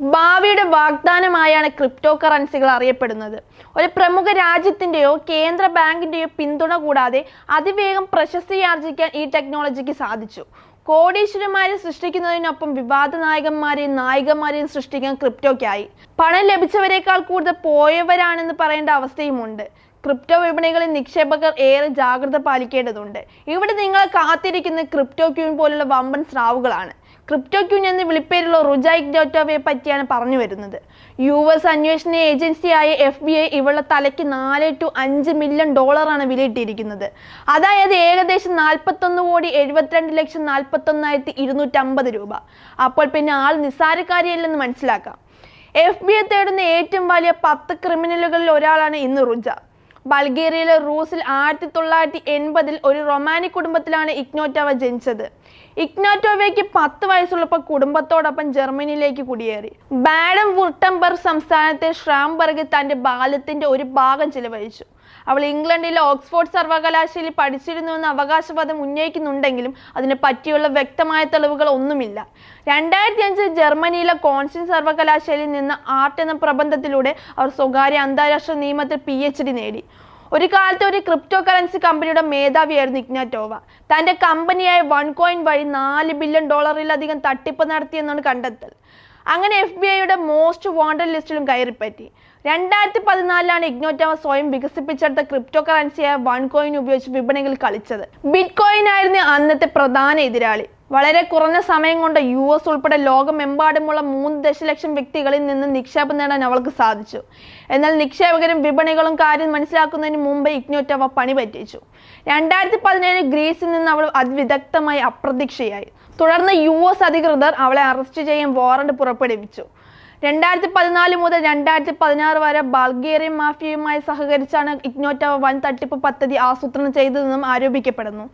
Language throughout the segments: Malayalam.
ഭാവിയുടെ വാഗ്ദാനമായാണ് ക്രിപ്റ്റോ കറൻസികൾ അറിയപ്പെടുന്നത്. ഒരു പ്രമുഖ രാജ്യത്തിന്റെയോ കേന്ദ്ര ബാങ്കിന്റെയോ പിന്തുണ കൂടാതെ അതിവേഗം പ്രശസ്തി ആർജിക്കാൻ ഈ ടെക്നോളജിക്ക് സാധിച്ചു. കോടീശ്വരന്മാരെ സൃഷ്ടിക്കുന്നതിനൊപ്പം വിവാദ നായകന്മാരെയും നായികമാരെയും സൃഷ്ടിക്കാൻ ക്രിപ്റ്റോയ്ക്കായി. പണം ലഭിച്ചവരെക്കാൾ കൂടുതൽ പോയവരാണെന്ന് പറയേണ്ട അവസ്ഥയുമുണ്ട്. ക്രിപ്റ്റോ വിപണികളിൽ നിക്ഷേപകർ ഏറെ ജാഗ്രത പാലിക്കേണ്ടതുണ്ട്. ഇവിടെ നിങ്ങൾ കാത്തിരിക്കുന്ന ക്രിപ്റ്റോ ക്യൂൻ പോലുള്ള വമ്പൻ സ്രാവുകളാണ്. ക്രിപ്റ്റോ ക്യൂൻ എന്ന് വിളിപ്പേരുള്ള റുജൈക് ഡോറ്റോവയെ പറ്റിയാണ് പറഞ്ഞു വരുന്നത്. യു എസ് അന്വേഷണ ഏജൻസിയായ എഫ് ബി ഐ ഇവളുടെ തലയ്ക്ക് നാല് ടു അഞ്ച് മില്യൺ ഡോളറാണ് വിലയിട്ടിരിക്കുന്നത്. അതായത് ഏകദേശം നാൽപ്പത്തൊന്ന് കോടി എഴുപത്തിരണ്ട് ലക്ഷം നാൽപ്പത്തൊന്നായിരത്തി ഇരുന്നൂറ്റമ്പത് രൂപ. അപ്പോൾ പിന്നെ ആൾ നിസ്സാരക്കാരിയല്ലെന്ന് മനസ്സിലാക്കാം. എഫ് ബി ഐ തേടുന്ന ഏറ്റവും വലിയ പത്ത് ക്രിമിനലുകളിൽ ഒരാളാണ് ഇന്ന് റുജ. ബൾഗേറിയയിലെ റൂസിൽ ആയിരത്തി തൊള്ളായിരത്തി എൺപതിൽ ഒരു റൊമാനിക് കുടുംബത്തിലാണ് ഇഗ്നോറ്റോവ ജനിച്ചത്. ഇഗ്നോറ്റോവയ്ക്ക് പത്ത് വയസ്സുള്ളപ്പോൾ കുടുംബത്തോടൊപ്പം ജർമ്മനിയിലേക്ക് കുടിയേറി. ബാഡം വുർട്ടംബർഗ് സംസ്ഥാനത്തെ ഷ്രാംബർഗ് തന്റെ ബാല്യത്തിന്റെ ഒരു ഭാഗം ചിലവഴിച്ചു. അവൾ ഇംഗ്ലണ്ടിലെ ഓക്സ്ഫോർഡ് സർവകലാശാലയിൽ പഠിച്ചിരുന്നു എന്ന അവകാശവാദം ഉന്നയിക്കുന്നുണ്ടെങ്കിലും അതിനെ പറ്റിയുള്ള വ്യക്തമായ തെളിവുകൾ ഒന്നുമില്ല. രണ്ടായിരത്തി അഞ്ചിൽ ജർമ്മനിയിലെ കോൺസ്റ്റൻ സർവകലാശാലയിൽ നിന്ന് ആർട്ട് എന്ന പ്രബന്ധത്തിലൂടെ അവർ സ്വകാര്യ അന്താരാഷ്ട്ര നിയമത്തിൽ പി എച്ച് ഡി നേടി. ഒരു കാലത്ത് ഒരു ക്രിപ്റ്റോ കറൻസി കമ്പനിയുടെ മേധാവിയായിരുന്നു ഇഗ്നാറ്റോവ. തന്റെ കമ്പനിയായ വൺ കോയിൻ വഴി നാല് ബില്യൺ ഡോളറിലധികം തട്ടിപ്പ് നടത്തിയെന്നാണ് കണ്ടെത്തൽ. അങ്ങനെ എഫ് ബി ഐയുടെ മോസ്റ്റ് വാണ്ടഡ് ലിസ്റ്റിലും കയറിപ്പറ്റി. രണ്ടായിരത്തി പതിനാലിലാണ് ഇഗ്നോറ്റവ സ്വയം വികസിപ്പിച്ചെടുത്ത ക്രിപ്റ്റോ കറൻസിയായ വൺ കോയിൻ ഉപയോഗിച്ച് വിപണികൾ കളിച്ചത്. ബിറ്റ് കോയിൻ ആയിരുന്നു അന്നത്തെ പ്രധാന എതിരാളി. വളരെ കുറഞ്ഞ സമയം കൊണ്ട് യു എസ് ഉൾപ്പെടെ ലോകമെമ്പാടുമുള്ള മൂന്ന് ദശലക്ഷം വ്യക്തികളിൽ നിന്ന് നിക്ഷേപം നേടാൻ അവൾക്ക് സാധിച്ചു. എന്നാൽ നിക്ഷേപകരും വിപണികളും കാര്യം മനസ്സിലാക്കുന്നതിന് മുമ്പ് ഇഗ്നോറ്റവ പണി പറ്റിച്ചു. രണ്ടായിരത്തി പതിനേഴ് ഗ്രീസിൽ നിന്ന് അവൾ അതിവിദഗ്ധമായി അപ്രതീക്ഷയായി. തുടർന്ന് യു എസ് അധികൃതർ അവളെ അറസ്റ്റ് ചെയ്യാൻ വാറണ്ട് പുറപ്പെടുവിച്ചു. രണ്ടായിരത്തി പതിനാല് മുതൽ രണ്ടായിരത്തി പതിനാറ് വരെ ബൾഗേറിയൻ മാഫിയയുമായി സഹകരിച്ചാണ് ഇഗ്നോറ്റവ വൻ തട്ടിപ്പ് പദ്ധതി ആസൂത്രണം ചെയ്തതെന്നും ആരോപിക്കപ്പെടുന്നു.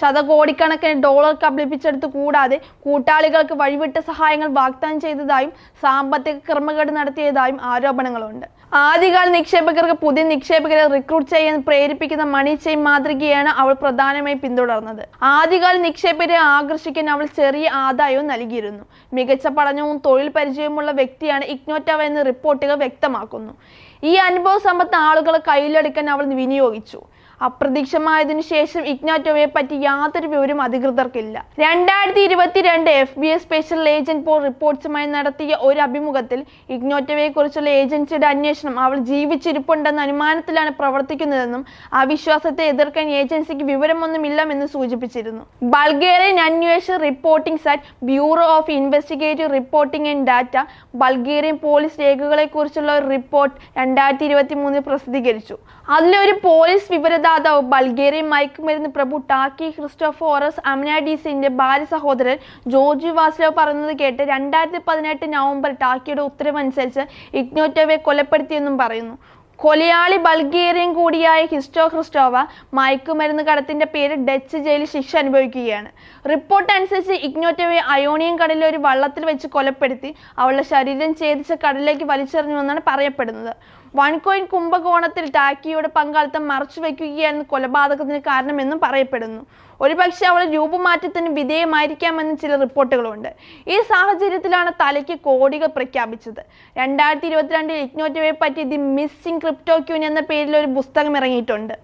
ശതകോടിക്കണക്കിന് ഡോളർ കബളിപ്പിച്ചെടുത്ത് കൂടാതെ കൂട്ടാളികൾക്ക് വഴിവിട്ട സഹായങ്ങൾ വാഗ്ദാനം ചെയ്തതായും സാമ്പത്തിക ക്രമക്കേട് നടത്തിയതായും ആരോപണങ്ങളുണ്ട്. ആദ്യകാല നിക്ഷേപകർക്ക് പുതിയ നിക്ഷേപകരെ റിക്രൂട്ട് ചെയ്യാൻ പ്രേരിപ്പിക്കുന്ന മണി ചെയിൻ മാതൃകയാണ് അവൾ പ്രധാനമായി പിന്തുടർന്നത്. ആദ്യകാല നിക്ഷേപകരെ ആകർഷിക്കാൻ അവൾ ചെറിയ ആദായവും നൽകിയിരുന്നു. മികച്ച പഠനവും തൊഴിൽ പരിചയവുമുള്ള വ്യക്തിയാണ് ഇഗ്നോറ്റവ എന്ന് റിപ്പോർട്ടുകൾ വ്യക്തമാക്കുന്നു. ഈ അനുഭവ സമ്പത്ത് ആളുകളെ കയ്യിലെടുക്കാൻ അവൾ വിനിയോഗിച്ചു. അപ്രതീക്ഷമായതിനു ശേഷം ഇഗ്നാറ്റോവയെ പറ്റി യാതൊരു വിവരം അധികൃതർക്കില്ല. രണ്ടായിരത്തി ഇരുപത്തിരണ്ട് F B S special agent Paul റിപ്പോർട്ട്സുമായി നടത്തിയ ഒരു അഭിമുഖത്തിൽ ഇഗ്നോറ്റോവയെ കുറിച്ചുള്ള ഏജൻസിയുടെ അന്വേഷണം അവൾ ജീവിച്ചിരിപ്പുണ്ടെന്ന അനുമാനത്തിലാണ് പ്രവർത്തിക്കുന്നതെന്നും ആ വിശ്വാസത്തെ എതിർക്കാൻ ഏജൻസിക്ക് വിവരമൊന്നുമില്ലെന്ന് സൂചിപ്പിച്ചിരുന്നു. ബൾഗേറിയൻ അന്വേഷണ reporting site bureau of investigative reporting and data Bulgarian police രേഖകളെക്കുറിച്ചുള്ള ഒരു റിപ്പോർട്ട് രണ്ടായിരത്തി ഇരുപത്തി മൂന്നിൽ പ്രസിദ്ധീകരിച്ചു. അതിലൊരു പോലീസ് വിവരദാതാവ് ബൾഗേറിയൻ മയക്കുമരുന്ന് പ്രഭു ടാക്കി ക്രിസ്റ്റോഫോറസ് അമിനാഡീസിന്റെ ഭാര്യ സഹോദരൻ ജോർജ് വാസ്ലോ പറയുന്നത് കേട്ട് രണ്ടായിരത്തി പതിനെട്ട് നവംബർ ടാക്കിയുടെ ഉത്തരവനുസരിച്ച് ഇഗ്നോറ്റോവെ കൊലപ്പെടുത്തിയെന്നും പറയുന്നു. കൊലയാളി ബൾഗേറിയൻ കൂടിയായ ഹിസ്റ്റോ ക്രിസ്റ്റോവ മയക്കുമരുന്ന് കടത്തിന്റെ പേര് ഡച്ച് ജയിലിൽ ശിക്ഷ അനുഭവിക്കുകയാണ്. റിപ്പോർട്ട് അനുസരിച്ച് ഇഗ്നോറ്റോവയെ അയോണിയൻ കടലിൽ ഒരു വള്ളത്തിൽ വെച്ച് കൊലപ്പെടുത്തി അവളുടെ ശരീരം ഛേദിച്ച കടലിലേക്ക് വലിച്ചെറിഞ്ഞുവെന്നാണ് പറയപ്പെടുന്നത്. വൺ കോയിൻ കുംഭകോണത്തിൽ ടാക്കിയുടെ പങ്കാളിത്തം മറച്ചു വയ്ക്കുകയാണ് കൊലപാതകത്തിന് കാരണമെന്നും പറയപ്പെടുന്നു. ഒരുപക്ഷെ അവൾ രൂപമാറ്റത്തിന് വിധേയമായിരിക്കാമെന്ന് ചില റിപ്പോർട്ടുകളുണ്ട്. ഈ സാഹചര്യത്തിലാണ് തലയ്ക്ക് കോടികൾ പ്രഖ്യാപിച്ചത്. രണ്ടായിരത്തി ഇരുപത്തിരണ്ടിൽ ഇഗ്നോറ്റോവയെ പറ്റി ദി മിസ്സിംഗ് ക്രിപ്റ്റോ ക്യൂൻ എന്ന പേരിൽ ഒരു പുസ്തകം ഇറങ്ങിയിട്ടുണ്ട്.